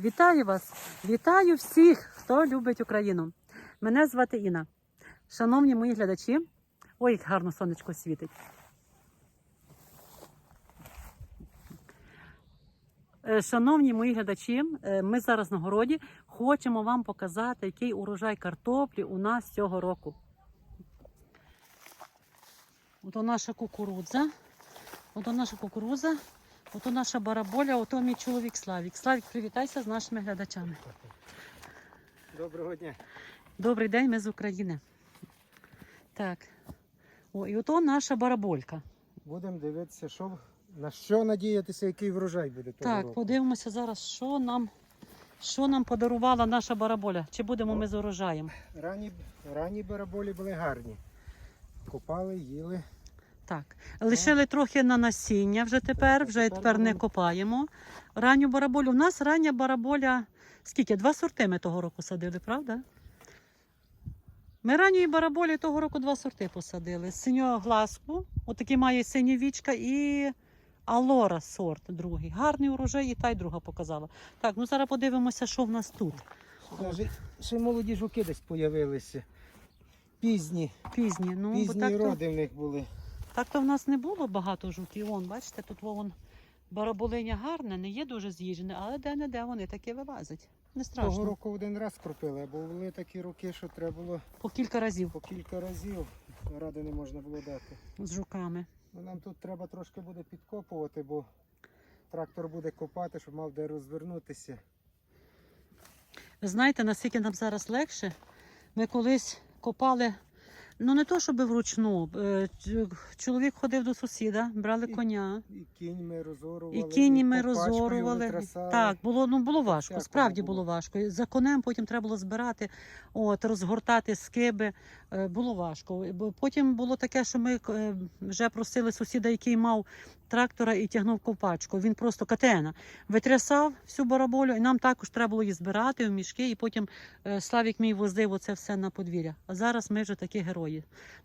Вітаю вас! Вітаю всіх, хто любить Україну. Мене звати Інна. Шановні мої глядачі, ой, як гарно сонечко світить. Е, Шановні мої глядачі, е, ми зараз на городі хочемо вам показати, який урожай картоплі у нас цього року. Ото наша кукурудза, ото наша кукурудза, ото наша бараболя, ото мій чоловік Славік. Славік, привітайся з нашими глядачами. Доброго дня. Добрий день, ми з України. Так. О, і ото наша бараболька. Будемо дивитися, що, на що надіятися, який врожай буде того Так, року. подивимося зараз, що нам, що нам подарувала наша бараболя. Чи будемо ми з урожаєм? Ранні, ранні бараболі були гарні. Копали, їли. Так. Лишили трохи на насіння вже тепер, вже тепер не копаємо. Ранню бараболю. У нас рання бараболя. Скільки? Два сорти ми того року садили, правда? Ми ранньої бараболі того року два сорти посадили. Синього Синьогласку, отакий має сині вічка, і Алора сорт другий. Гарний урожай, і та й друга показала. Так, ну зараз подивимося, що в нас тут. Навіть ще молоді жуки десь появилися. Пізні, Пізні. Ну, бо пізні так то, в них були. Так то в нас не було багато жуків. Вон, бачите, тут вон бараболиня гарне, не є дуже з'їжджене, але де-не-де вони таки вилазять. Не Того року один раз кропили, бо були такі роки, що треба було По кілька разів по кілька разів. Ради не можна було дати. з жуками. Ну, нам тут треба трошки буде підкопувати, бо трактор буде копати, щоб мав де розвернутися. Ви знаєте, наскільки нам зараз легше? Ми колись копали, ну не то, щоб вручну. е, Чоловік ходив до сусіда, брали І- коня. І кінь ми розорували. І кіні ми розорували. Так, було, ну, було важко, справді було. було важко. За конем потім треба було збирати, от, розгортати скиби. Е, Було важко. Потім було таке, що ми е, вже просили сусіда, який мав трактора і тягнув ковпачку. Він просто катена витрясав всю бараболю, і нам також треба було її збирати в мішки, і потім е, Славік мій возив оце все на подвір'я. А зараз ми вже такі герої.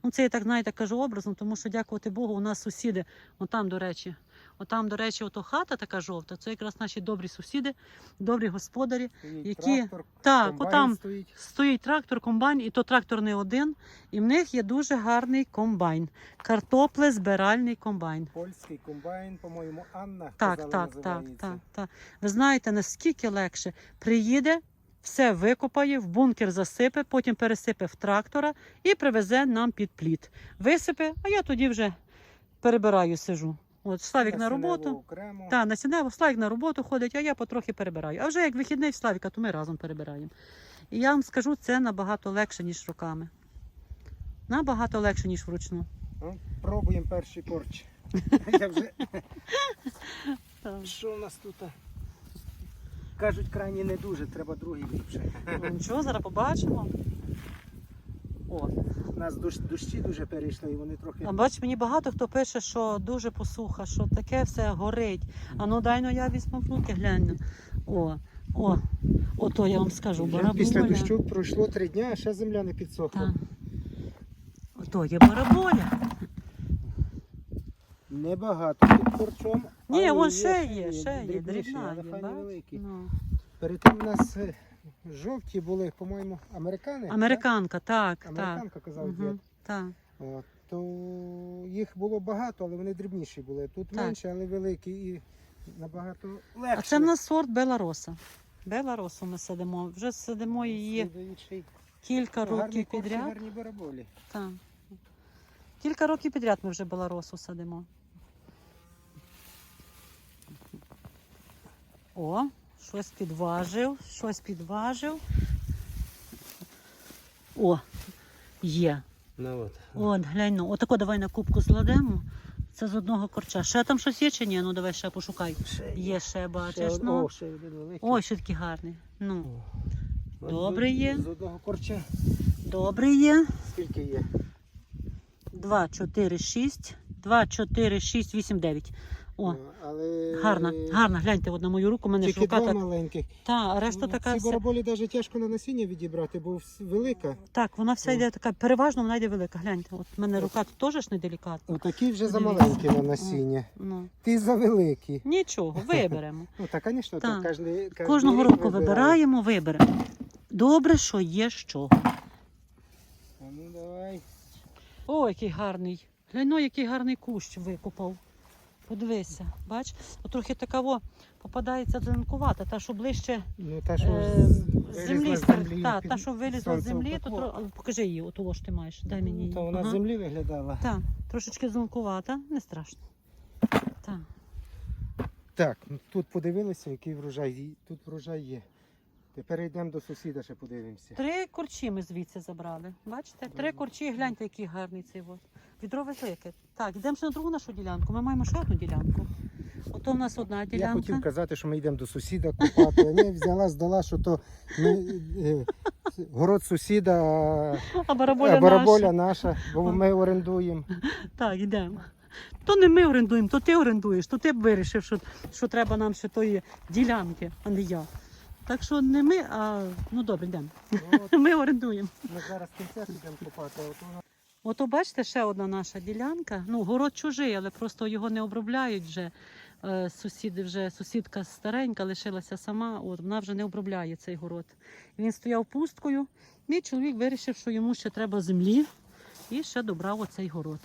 Ну, це я так знаєте, кажу образно, тому що, дякувати Богу, у нас сусіди, отам, до речі, отам, до речі, ото хата така жовта, це якраз наші добрі сусіди, добрі господарі. Стоїть які- трактор, Так, отам стоїть. стоїть трактор, комбайн, і то трактор не один. І в них є дуже гарний комбайн. Картоплезбиральний комбайн. Польський комбайн, по-моєму, Анна. Так, казали, так, так, так, так. Ви знаєте, наскільки легше приїде, все викопає, в бункер засипе, потім пересипе в трактора і привезе нам під пліт. Висипе, а я тоді вже перебираю, сижу. От Славік на роботу. Так, на сінево Славік на роботу ходить, а я потрохи перебираю. А вже як вихідний в Славіка, то ми разом перебираємо. І я вам скажу, це набагато легше, ніж руками. Набагато легше, ніж вручну. Ну, пробуємо перший корч. Що у нас тут? Кажуть, крайні не дуже, треба другий ліпше. Ну, Нічого, зараз побачимо. О, У нас дощ, дощі дуже перейшли, і вони трохи. а бач, мені багато хто пише, що дуже посуха, що таке все горить. А ну дай ну я візьму в руки, глянь. О, о, ото я вам скажу, Вже бараболя. Після дощу пройшло три дні, а ще земля не підсохла. Так. Ото є бараболя. Небагато під корчом. Ні, вон є, ще є, ще є, дрібна є, файні великі. Ну. Перед тим у нас е, жовті були, по-моєму, американи. Американка, так, так? так. Американка казав Угу, дід. так. От, то їх було багато, але вони дрібніші були. Тут Так. менше, але великі і набагато легше. А це в нас сорт Белароса. Беларосу ми сидимо. Вже сидимо її Слідуючий. кілька Гарні років корчі, підряд. гарні бараболі. Так. Кілька років підряд ми вже Беларосу садимо. О, щось підважив, щось підважив. О, є. Ну от. От, глянь, ну, отако давай на кубку складемо. Це з одного корча. Ще там щось є чи ні? Ну давай ще пошукай. Ще Є ще, Ще бачиш. од- Ну. О, ще один великий. Ой, що такий гарний. Ну, От добрий є. З одного корча. добрий є. Скільки є? 2, 4, 6, 2, 4, 6, 8, 9. О, Ну, але... гарна, гарна. Гляньте, от на мою руку, мене Тільки рука два маленьких. Та, решта така Ці вся. бараболі навіть тяжко на насіння відібрати, бо вс- велика. Так, вона вся йде така, переважно вона йде велика. Гляньте, от в мене рука тут теж ж не делікатна. Отакі вже Дивіться. замаленькі на насіння. Ну, Ти за великі. нічого, виберемо. Ну так, звісно, Так. так. Кожний, кожний Кожного рік року вибираємо. вибираємо, виберемо. Добре, що є що. А Ну давай. О, який гарний. Глянь, ну, який гарний кущ викопав. Подивися, бач, от трохи такаво попадається зеленкувата, та що ближче Ну та що е, землі, землі, та, під та, що вилізла з землі, то тро... покажи її, от того ж ти маєш. Дай мені її. Ну, То вона Ага. з землі виглядала. Так, трошечки зеленкувата, не страшно. Так. Так, ну, тут подивилися, який врожай. Тут врожай є. Тепер йдемо до сусіда, ще подивимося. Три корчі ми звідси забрали. Бачите? Три корчі, гляньте, який гарний цей от. Відро велике. Так, йдемо ще на другу нашу ділянку. Ми маємо ще одну ділянку. Ото в нас одна Я хотів казати, що ми йдемо до сусіда купати, а не взяла, здала, що то ми, е, город сусіда, А бараболя, а бараболя наша. наша, бо ми орендуємо. Так, йдемо. То не ми орендуємо, то ти орендуєш, то ти б вирішив, що, що треба нам ще тої ділянки, а не я. Так що не ми, а ну добре, йдемо. Ну, Ми орендуємо. ми зараз кінця йдемо купати, Ото бачите, ще одна наша ділянка. Ну, город чужий, але просто його не обробляють вже. Е, Сусіди вже сусідка старенька лишилася сама, от вона вже не обробляє цей город. Він стояв пусткою. Мій чоловік вирішив, що йому ще треба землі і ще добрав оцей город.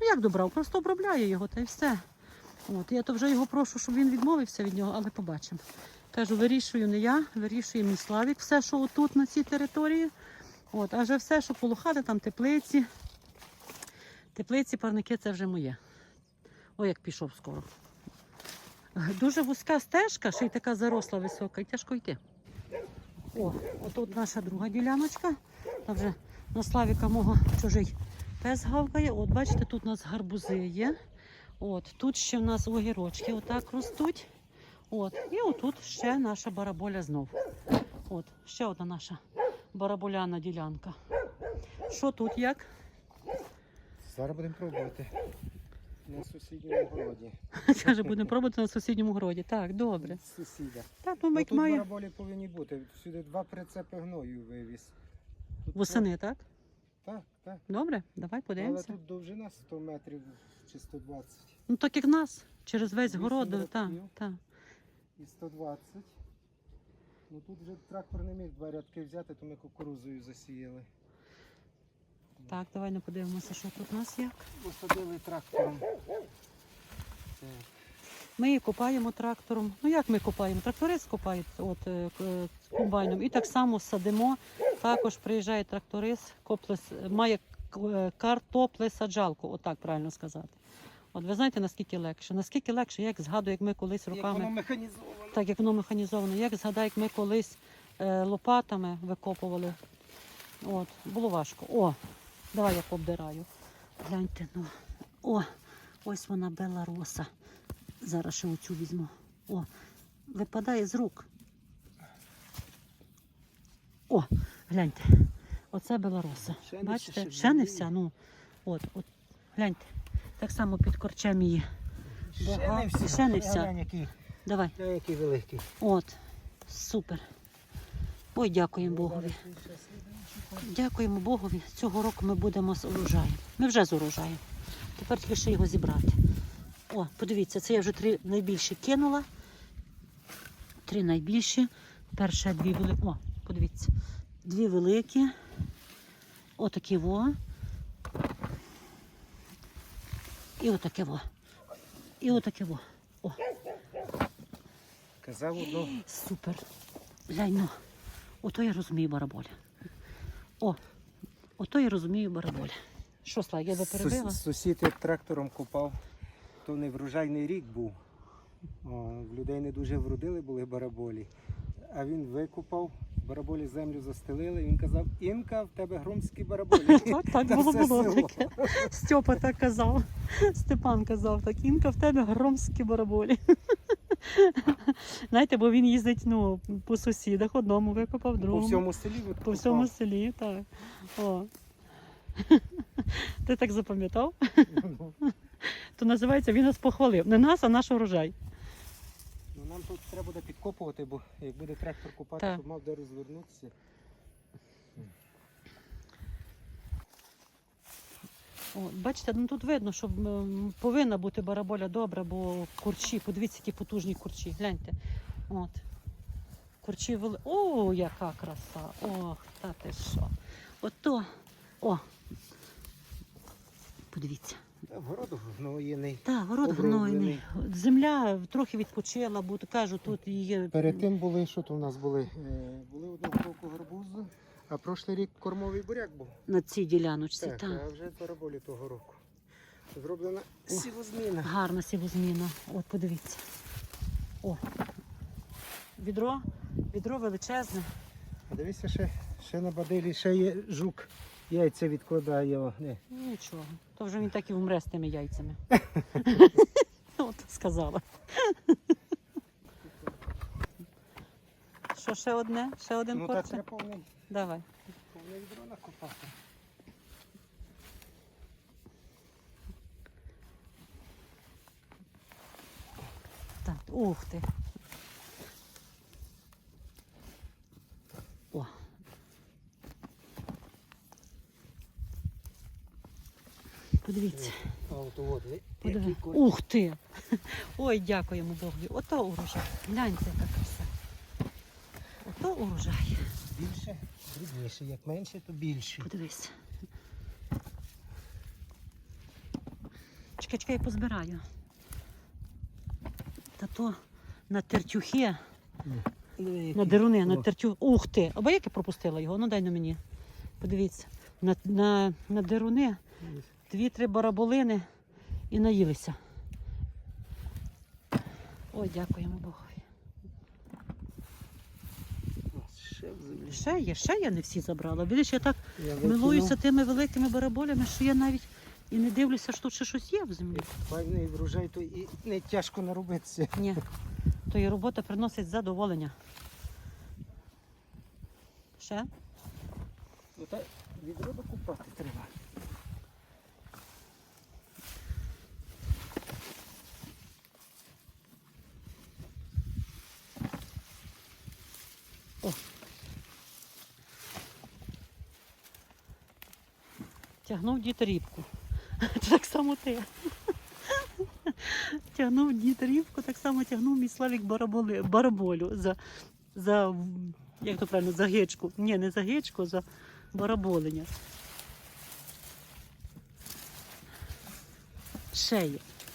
Ну як добрав? Просто обробляє його та й все. От, я то вже його прошу, щоб він відмовився від нього, але побачимо. Кажу, вирішую не я, вирішує мій Славік все, що отут на цій території. От, а вже все, що коло хати, там теплиці. Теплиці, парники це вже моє. Ой, як пішов скоро. Дуже вузька стежка, ще й така заросла висока, і тяжко йти. О, отут наша друга діляночка. Там вже на Славіка мого чужий пес гавкає. От, бачите, тут у нас гарбузи є. От, тут ще в нас огірочки отак ростуть. От, і отут ще наша бараболя знов. От, ще одна наша бараболяна ділянка. Що тут як? Зараз будемо пробувати. На сусідньому городі. Каже, будемо пробувати на сусідньому городі. Так, добре. Сусіда. Так, ну, Ну, тут має бараболі повинні бути. Сюди два прицепи гною вивіз. Тут восени, так? Так, так. Добре, давай Але подивимося. тут довжина 100 метрів чи 120 Ну так як в нас, через весь Вісім город, так, так. і 120. Ну тут вже трактор не міг два рядки взяти, то ми кукурузою засіяли. Так, давай не подивимося, що тут у нас є. Посадили трактором. Ми її копаємо трактором. Ну як ми копаємо? Тракторист копає от, е, е, комбайном. І так само садимо. Також приїжджає тракторист, коплес, має е, картоплесаджалку, отак правильно сказати. От ви знаєте, наскільки легше? Наскільки легше, як згадую, як ми колись Як руками. воно механізовано. Так як воно механізовано. Як згадай, як ми колись е, лопатами викопували. От, було важко. О, давай я пообдираю. Гляньте, ну. О, ось вона белароса. Зараз ще оцю візьму. О, випадає з рук. О, гляньте. Оце белароса. Ще Бачите? ще Ще не вся. Ну, от, от, гляньте. Так само під корчем її. Ще Бага- не всі. ще не вся. Глянь, який, Давай. який великий. От, супер. Ой, дякуємо Богові. Дякуємо Богові. Цього року ми будемо з урожаєм. Ми вже з урожаєм. Тепер тільки ще його зібрати. О, подивіться, це я вже три найбільші кинула. Три найбільші. Перше дві великі. О, подивіться. Дві великі. Отакі во. І отаке во. І отаке во. О, Казав одну. Супер. Ну. Ото я розумію бараболя. О, ото я розумію бараболя. Що, Слайк, я перебила? Сус- Сусід як трактором копав, то не врожайний рік був. О, в людей не дуже вродили були бараболі. А він викопав, бараболі землю застелили. Він казав, Інка, в тебе громські бараболі. Так, так Та було все було село. таке. Стьопа так казав. Степан казав, так інка в тебе громські бараболі. Знаєте, бо він їздить ну, по сусідах, одному викопав, По другому. всьому селі викопав. По всьому селі, так. О. Ти так запам'ятав? Ну, то називається він нас похвалив. Не нас, а наш урожай. Ну, нам тут треба буде підкопувати, бо як буде трактор копати, Так. то мав де розвернутися. Бачите, ну тут видно, що повинна бути бараболя добра, бо курчі, подивіться, які потужні курчі. Гляньте. От. Курчі вели. О, яка краса! Ох, та ти що. Ото. О. Подивіться. Та Вгороду гноєний. Так, город Оброблений. гнойний. Земля трохи відпочила, бо кажу, тут її. Перед тим були, що то у нас були? Е, Були одного року гарбузи, а прошлий рік кормовий буряк був. на цій діляночці. Так, Так, а вже параболі того року. Зроблена сівозміна. Гарна сівозміна. От подивіться. О. Відро, відро величезне. А дивіться, ще, ще на бадилі ще є жук. Яйця відкладає. О, не. Нічого. То вже він так і вмре з тими яйцями. От сказала. Що, ще одне? Ще один Ну Давай. повне відро накопати. Так, ух ти. О. Подивіться. А от от, Подиви. Ух ти! Ой, дякуємо Богу. Ото урожай. Гляньте, яка краса. Ото урожай. Більше, дрібніше. Як менше, то більше. Подивись. Чекай, чекай, я позбираю. Та то на тертюхи, на деруни, на тертю. Ух ти! Або як я пропустила його? Ну дай на мені. Подивіться. На, на, на деруни дві-три бараболини і наїлися. Ой, дякуємо Богові. Ще. Ще є, ще я не всі забрала. Бачиш, я так Я милуюся тими великими бараболями, що я навіть і не дивлюся, що тут ще щось є в землі. Файний врожай, то і не тяжко наробитися. Ні. То і робота приносить задоволення. Ще? Ну так відро докупати треба. Тягнув дід рібку. Так само ти. Тягнув дід рібку, так само тягнув мій Славік бараболи, бараболю за, за, як то правильно, за гичку. Ні, не за гичку, за бараболення. Є.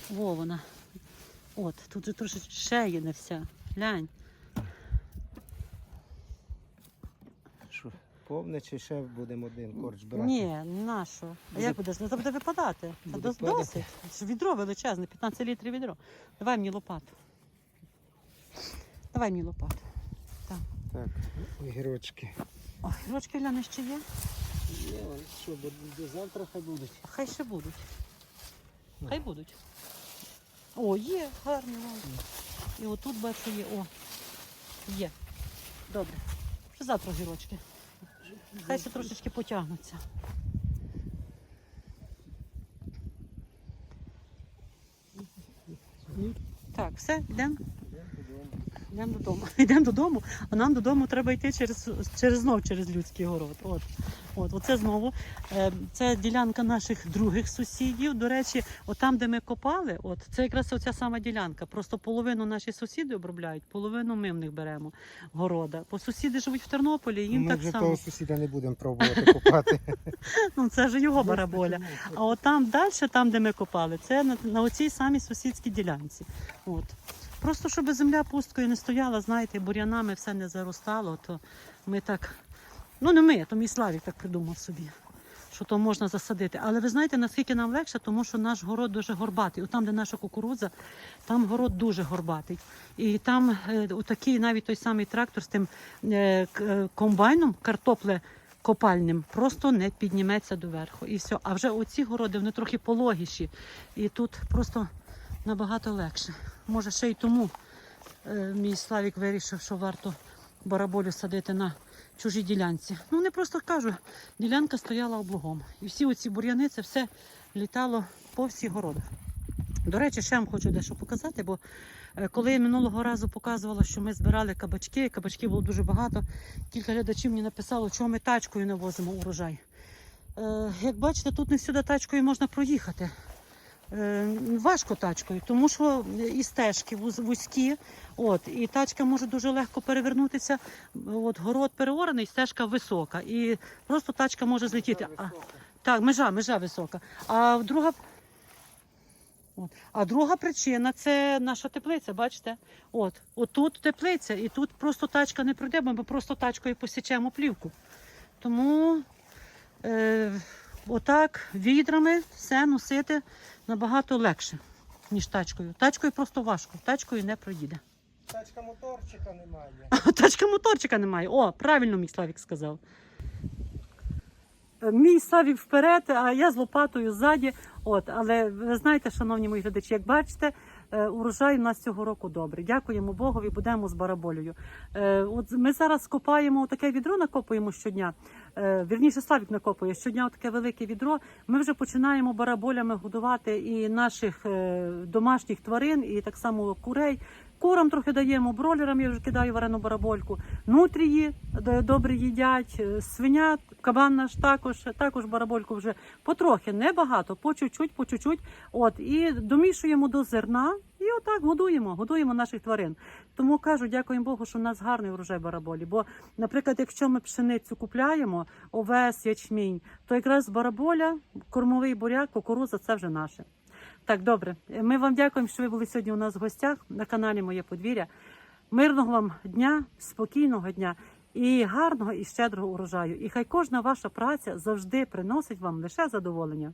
Во вона. От, тут же трошечки є не вся. Глянь. Повне чи ще будемо один корч брати? Ні, на що? А Буде- як будеш? Ну, це буде випадати. Та Буде дос- падати. досить. Ж Відро величезне, 15 літрів відро. Давай мені лопату. Давай мені лопату. Так, огірочки. Ой, ручки гляне ще є. Є, що, бо до завтра хай будуть. А Хай ще будуть. Хай будуть. О, є, гарні гарні. І отут бачу є. О, є. Добре. Вже завтра гірочки. Хай ще трошечки потягнуться. Так, все, йдемо. Йдемо додому. Йдемо додому, а нам додому треба йти через, через знов через людський город. От, от, оце знову. Е, це ділянка наших других сусідів. До речі, от там, де ми копали, от це якраз оця сама ділянка. Просто половину наші сусіди обробляють, половину ми в них беремо города. Бо сусіди живуть в Тернополі, їм Ми так вже само. того сусіда не будемо пробувати копати. Ну це ж його бараболя. А от там далі, там, де ми копали, це на, на оцій самій сусідській ділянці. От. Просто щоб земля пусткою не стояла, знаєте, бур'янами все не заростало, то ми так. Ну не ми, то мій Славік так придумав собі, що то можна засадити. Але ви знаєте, наскільки нам легше, тому що наш город дуже горбатий. От там, де наша кукурудза, там город дуже горбатий. І там е, отакий навіть той самий трактор з тим е, е, комбайном, картопле копальним, просто не підніметься доверху. І все. А вже оці городи вони трохи пологіші. І тут просто набагато легше. Може, ще й тому е, мій Славік вирішив, що варто бараболю садити на чужій ділянці. Ну, вони просто кажуть, ділянка стояла облогом. І всі оці бур'яни, це все літало по всіх городах. До речі, ще вам хочу дещо показати, бо е, коли я минулого разу показувала, що ми збирали кабачки, кабачків було дуже багато. Кілька глядачів мені написало, чого ми тачкою не возимо урожай. Е, як бачите, тут не всюди тачкою можна проїхати. Е, важко тачкою, тому що і стежки вузькі, от, і тачка може дуже легко перевернутися. От, город переорений, стежка висока, і просто тачка може злетіти. А, так, межа, межа висока. А друга, от, а друга причина це наша теплиця, бачите? От, от тут теплиця, і тут просто тачка не пройде, бо ми просто тачкою посічемо плівку. Тому е, отак відрами все носити набагато легше, ніж тачкою. Тачкою просто важко, тачкою не проїде. Тачка моторчика немає. Тачка моторчика немає. О, правильно мій Славік сказав. Е, Мій Славік вперед, а я з лопатою ззаді. От, але ви знаєте, шановні мої глядачі, як бачите, урожай у нас цього року добрий. Дякуємо Богові, будемо з бараболею. Е, От ми зараз копаємо таке відро, накопуємо щодня. Е, Вірніше, Славік накопує щодня таке велике відро. Ми вже починаємо бараболями годувати і наших е, домашніх тварин, і так само курей. Курам трохи даємо, бролерам я вже кидаю варену барабольку. Нутрії добре їдять, е, свиня, кабан наш також, також барабольку вже потрохи, небагато, по чуть-чуть, по чуть-чуть. От, і домішуємо до зерна і отак годуємо, годуємо наших тварин. Тому кажу, дякуємо Богу, що в нас гарний урожай бараболі. Бо, наприклад, якщо ми пшеницю купляємо, овес, ячмінь, то якраз бараболя, кормовий буряк, кукуруза це вже наше. Так, добре. Ми вам дякуємо, що ви були сьогодні у нас в гостях на каналі Моє подвір'я. Мирного вам дня, спокійного дня і гарного і щедрого урожаю. І хай кожна ваша праця завжди приносить вам лише задоволення.